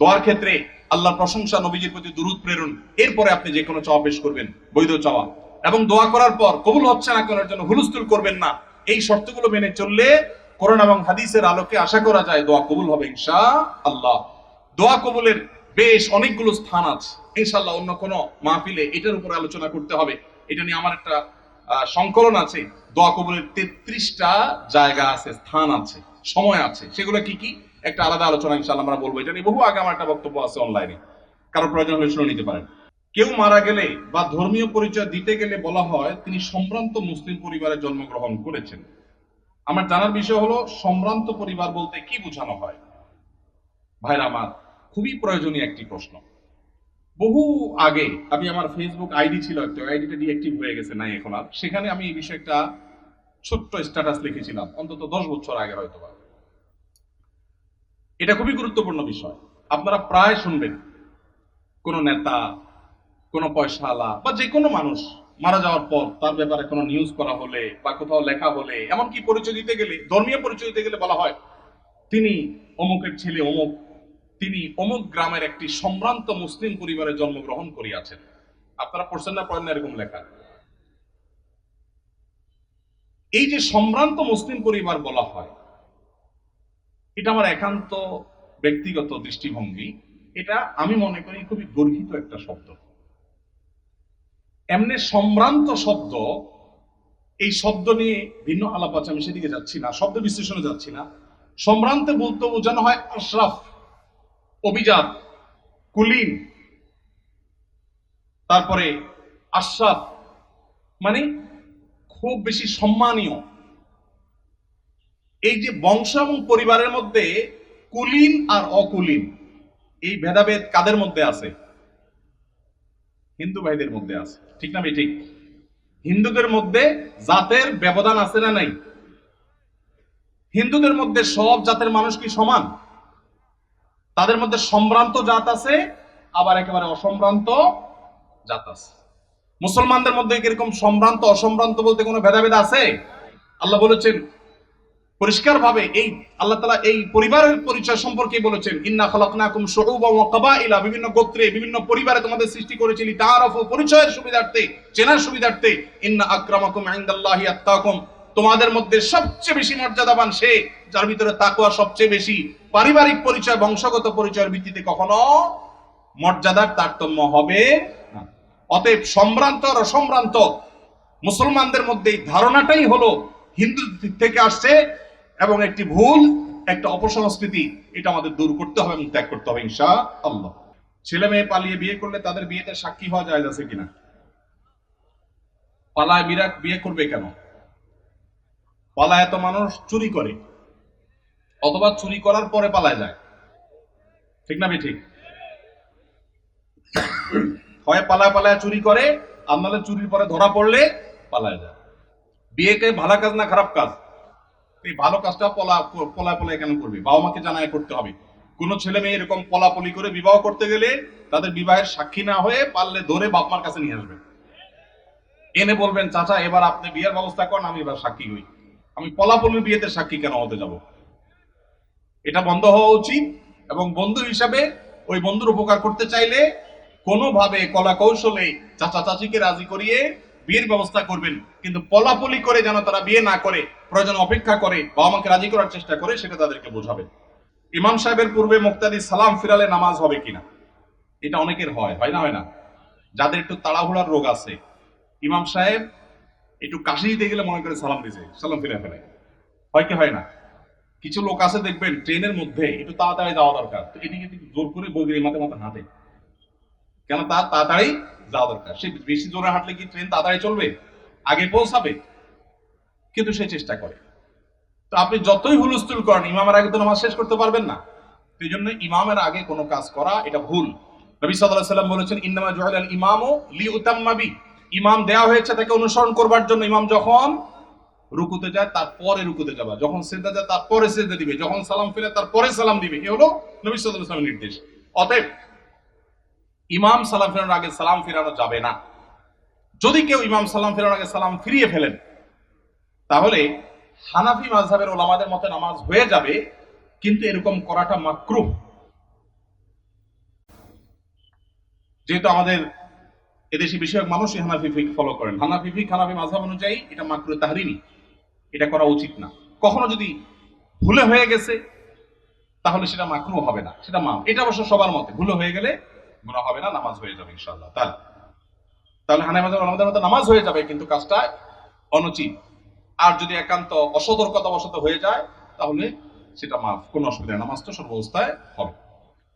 দোয়ার ক্ষেত্রে আল্লাহর প্রশংসা, নবীজির প্রতি দুরুদ, প্রেরণ, এরপরে আপনি যে কোনো চাওয়া পেশ করবেন, বৈধ চাওয়া। এবং দোয়া করার পর কবুল হচ্ছে না করার জন্য হুলস্থুল করবেন না। এই শর্তগুলো মেনে চললে কোরআন এবং হাদিসের আলোকে আশা করা যায় দোয়া কবুল হবে ইনশা আল্লাহ দোয়া কবুলের বেশ অনেকগুলো স্থান আছে। ইনশাআল্লাহ অন্য কোনো মাহফিলে এটার উপর আলোচনা করতে হবে। এটা নিয়ে আমার একটা সংকলন আছে। দোয়া কবুলের তেত্রিশটা জায়গা আছে, স্থান আছে, সময় আছে। সেগুলো কি কি? একটা আলাদা আলোচনা ইনশাআল্লাহ আমরা বলব। এটা নিয়ে বহু আগে আমার একটা বক্তব্য আছে অনলাইনে কারও প্রয়োজন হলে শুনে নিতে পারেন। কেউ মারা গেলে বা ধর্মীয় পরিচয় দিতে গেলে বলা হয় তিনি সম্ভ্রান্ত মুসলিম পরিবারে জন্মগ্রহণ করেছেন। আমার জানার বিষয় হলো, সম্ভ্রান্ত পরিবার বলতে কি বোঝানো হয়? ভাইরা আমার, খুবই প্রয়োজনীয় একটি প্রশ্ন। বহু আগে আমি আমার ফেসবুক আইডি ছিল একটা আইডিটা ডিঅ্যাক্টিভ হয়ে গেছে, নাই এখন আর। সেখানে আমি এই বিষয়ে একটা ছোট্ট স্ট্যাটাস লিখেছিলাম, অন্তত দশ বছর আগে হয়তো এটা খুবই গুরুত্বপূর্ণ বিষয়। আপনারা প্রায় শুনবেন, কোন নেতা, কোন পয়সাওয়ালা বা যে কোনো মানুষ মারা যাওয়ার পর তার ব্যাপারে কোনো নিউজ করা হলে বা কোথাও লেখা হলে, এমনকি পরিচয় দিতে গেলে, ধর্মীয় পরিচয় দিতে গেলে বলা হয়, তিনি অমুকের ছেলে অমুক, তিনি অমুক গ্রামের একটি সম্ভ্রান্ত মুসলিম পরিবারে জন্মগ্রহণ করিয়াছেন। আপনারা পড়ছেন না, পড়েন না, এরকম লেখা। এই যে সম্ভ্রান্ত মুসলিম পরিবার বলা হয় এটা আমার একান্ত ব্যক্তিগত দৃষ্টিভঙ্গি। এটা আমি মনে করি খুবই গর্হিত একটা শব্দ। এমনি সম্ভ্রান্ত শব্দ, এই শব্দ নিয়ে ভিন্ন আলাপ আছে, আমি সেদিকে যাচ্ছি না, শব্দ বিশ্লেষণে যাচ্ছি না। সম্ভ্রান্তে বলতে বোঝানো হয় আশরাফ, অভিজাত, কুলিন, তারপরে আশরাফ মানে খুব বেশি সম্মানীয়। এই যে বংশ এবং পরিবারের মধ্যে কুলীন আর অকুলীন, এই ভেদাভেদ কাদের মধ্যে আছে? হিন্দু ভাইদের মধ্যে আছে। ঠিক না ঠিক। হিন্দুদের মধ্যে জাতের ব্যবধান আছে না নাই? হিন্দুদের মধ্যে সব জাতের মানুষ কি সমান? তাদের মধ্যে সম্ভ্রান্ত জাত আছে, আবার একেবারে অসম্ভ্রান্ত জাত আছে। মুসলমানদের মধ্যে কীরকম সম্ভ্রান্ত, অসম্ভ্রান্ত বলতে কোনো ভেদাভেদ আছে? আল্লাহ বলেছেন পরিষ্কার ভাবে এই আল্লাহ তালা এই পরিবারের পরিচয় সম্পর্কে বলেছেন, ইন্না খালাকনাকুম শুউবা ওয়া কাবাইলা বিভিন্ন গোত্রে, বিভিন্ন পরিবারে তোমাদের সৃষ্টি করেছিলি তাআরাফু পরিচয়ের সুবিধার্থে, চেনার সুবিধার্থে, ইন্না আকরামাকুম ইনদাল্লাহি আত্তাকুম তোমাদের মধ্যে সবচেয়ে বেশি মর্যাদাবান সে, যার ভিতরে তাকওয়া সবচেয়ে বেশি। পারিবারিক পরিচয়, বংশগত পরিচয়ের ভিত্তিতে কখনো মর্যাদার তারতম্য হবে অতএব সম্ভ্রান্ত আর অসম্ভ্রান্ত মুসলমানদের মধ্যে এই ধারণাটাই হলো হিন্দু থেকে আসছে এবং একটি ভুল, একটা অপসংস্কৃতি, এটা আমাদের দূর করতে হবে এবং ত্যাগ করতে হবে ইনশা আল্লাহ ছেলে মেয়ে পালিয়ে বিয়ে করলে তাদের বিয়েতে সাক্ষী হওয়া যায় আছে কিনা? পালায় বিরাট বিয়ে করবে কেন? পালায় এত মানুষ চুরি করে, অথবা চুরি করার পরে পালায় যায়। ঠিক না ঠিক হয় পালায় পালায় চুরি করে নাহলে চুরির পরে ধরা পড়লে পালায় যায়। বিয়েকে ভালো কাজ না খারাপ কাজ? এই ভালো কাজটা পলা পলায় কেন করবে? বাবা মাকে জানায় করতে হবে। কোন ছেলে মেয়ে এরকম পলাপলি করে বিবাহ করতে গেলে তাদের বিবাহের সাক্ষী না হয়ে পারলে ধরে বাপ মার কাছে নিয়ে আসবে। এনে বলবেন, চাচা, এবার আপনি বিয়ের ব্যবস্থা করেন, আমি এবার সাক্ষী হই। আমি পলাপলের বিয়েতে সাক্ষী কেন হতে যাব? এটা বন্ধ হওয়া উচিত এবং বন্ধু হিসাবে ওই বন্ধুর উপকার করতে চাইলে কোনোভাবে কলা কৌশলে চাচা চাচিকে রাজি করিয়ে বিয়ের ব্যবস্থা করবেন, কিন্তু পলাপলি করে যেন তারা বিয়ে না করে, প্রয়োজন অপেক্ষা করে, বাবা মাকে রাজি করার চেষ্টা করে, সেটা তাদেরকে বোঝাবেন ইমাম সাহেবের পূর্বে মুক্তাদি সালাম ফিরালে নামাজ হবে কিনা? এটা অনেকের হয় হয় না হয় না? যাদের একটু তাড়াহুড়ার রোগ আছে, ইমাম সাহেব একটু কাশি দিতে গেলে মনে করে সালাম দিছে, সালাম ফিরে ফেলে। হয় কি, হয় না? কিছু লোক আছে, দেখবেন, ট্রেনের মধ্যে একটু তাড়াতাড়ি যাওয়া দরকার, তো এদিকে জোর করে বগির মাথে মাথে হাঁটে। কেন তাড়াতাড়ি যাওয়া দরকার। সে বেশি জোরে হাঁটলে কি ট্রেন তাড়াতাড়ি চলবে? আগে পৌঁছাবে? কিন্তু সে চেষ্টা করে। তো আপনি যতই হুলস্থুল করেন, ইমামের আগে তো নামাজ শেষ করতে পারবেন না। সেই জন্য ইমামের আগে কোনো কাজ করা, এটা ভুল। নবী আলাইহি সাল্লাম বলেছেন, ইন্নামা জুআলাল ইমামু লিউতাম্মা বি। ইমাম দেয়া হয়েছে তাকে অনুসরণ করবার জন্য। ইমাম যখন রুকুতে যায়, তারপরে রুকুতে যাবা। যখন সিজদা যায়, তারপরে সিজদা দিবে। যখন সালাম ফিরে তারপরে সালাম দিবে। এ হলো নবী আলাইহি সাল্লামের নির্দেশ। অতএব ইমাম সালাম ফেরানোর আগে সালাম ফিরানো যাবে না। যদি কেউ ইমাম সালাম ফেরানোর আগে সালাম ফিরিয়ে ফেলেন, তাহলে হানাফি মাযহাবের ওলামাদের মতে নামাজ হয়ে যাবে, কিন্তু এরকম করাটা মাকরুহ। যেহেতু আমাদের এদেশে বেশিরভাগ মানুষই হানাফি ফিক ফলো করেন। হানাফি ফিক, হানাফি মাযহাব অনুযায়ী এটা মাকরু তাহরিমি এটা করা উচিত না। কখনো যদি ভুলে হয়ে গেছে, তাহলে সেটা মাকরু হবে না। সেটা মা এটা অবশ্য সবার মতে। ভুলে হয়ে গেলে গুনাহ হবে না, নামাজ হয়ে যাবে ইনশাল্লাহ তাহলে তাহলে হানাই মাযহাব আমাদের মতো নামাজ হয়ে যাবে, কিন্তু কাজটা অনুচিত। আর যদি একান্ত অসতর্কতা বসত হয়ে যায়, তাহলে সেটা মাফ, কোনো অসুবিধা নামাজ তো সর্ব অবস্থায় হবে।